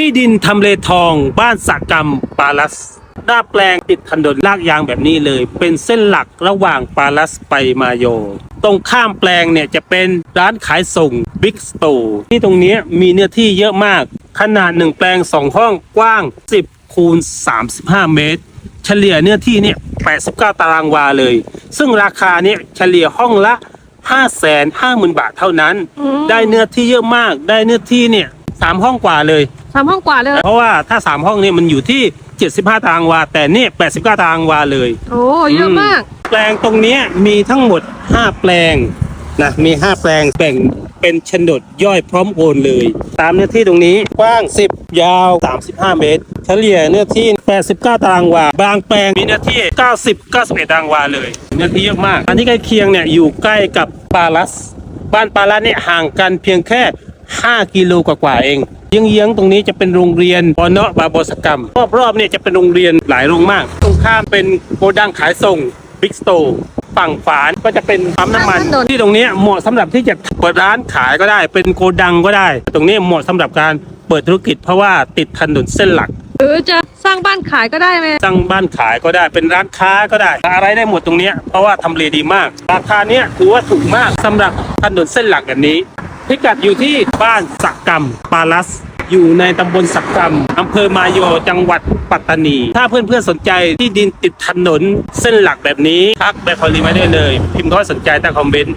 ที่ดินทำเลทอง บ้านสะกรรมปาลัสหน้าแปลงติดถนนลากยางแบบนี้เลย เป็นเส้นหลักระหว่างปาลัสไปมาโย ตรงข้ามแปลงเนี่ยจะเป็นร้านขายส่งบิ๊กสโตร์ที่ตรงเนี้ยมีเนื้อที่เยอะมาก ขนาดหนึ่งแปลงสองห้องกว้าง 10 คูณ 35 เมตร เฉลี่ยเนื้อที่เนี่ย 89 ตารางวาเลย ซึ่งราคาเนี่ยเฉลี่ยห้องละ 5 5 0 0 0 0 บาทเท่านั้นอืมได้เนื้อที่เยอะมาก ได้เนื้อที่เนี่ย สามห้องกว่าเลย สามห้องกว่าเลย เพราะว่าถ้า3ห้องเนี่ยมันอยู่ที่ 75 ตารางวา แต่เนี่ย89 ตารางวาเลย โอ้เยอะมาก แปลงตรงเนี้ยมีทั้งหมด 5 แปลงนะมี 5 แปลงแบ่งเป็นโฉนดย่อยพร้อมโอนเลย ตามเนื้อที่ตรงนี้กว้าง 10 ยาว 35 เมตร เฉลี่ยเนื้อที่ 89 ตารางวา บางแปลงมีเนื้อที่ 90 91 ตารางวาเลย เนื้อที่เยอะมาก อันที่ใกล้เคียงเนี่ยอยู่ใกล้กับปาลัส บ้านปาลัสเนี่ยห่างกันเพียงแค่ 5 กิโลกว่าๆเองเยื้องๆตรงนี้จะเป็นโรงเรียนปอเนาะบาโบสกรรม รอบๆเนี่ยจะเป็นโรงเรียนหลายโรงมาก ตรงข้ามเป็นโกดังขายส่งบิ๊กสโตร์ฝั่งฝานก็จะเป็นปั๊มน้ำมันข้างถนนที่ตรงเนี้ยเหมาะสำหรับที่จะเปิดร้านขายก็ได้ เป็นโกดังก็ได้ ตรงนี้เหมาะสำหรับการเปิดธุรกิจเพราะว่าติดถนนเส้นหลักหรือจะสร้างบ้านขายก็ได้ไหมตั้งบ้านขายก็ได้เป็นร้านค้าก็ได้ อะไรได้หมดตรงเนี้ยเพราะว่าทำเลดีมาก ราคาเนี้ยถือว่าถูกมากสำหรับถนนเส้นหลักแบบนี้ พิกัดอยู่ที่บ้านสักกรรมปาลัส อยู่ในตำบลสักกรรมอำเภอมาโยจังหวัดปัตตานี ถ้าเพื่อนๆสนใจที่ดินติดถนนเส้นหลักแบบนี้ทักแบบคอลีมาได้เลย พิมพ์ข้อสนใจใต้คอมเมนต์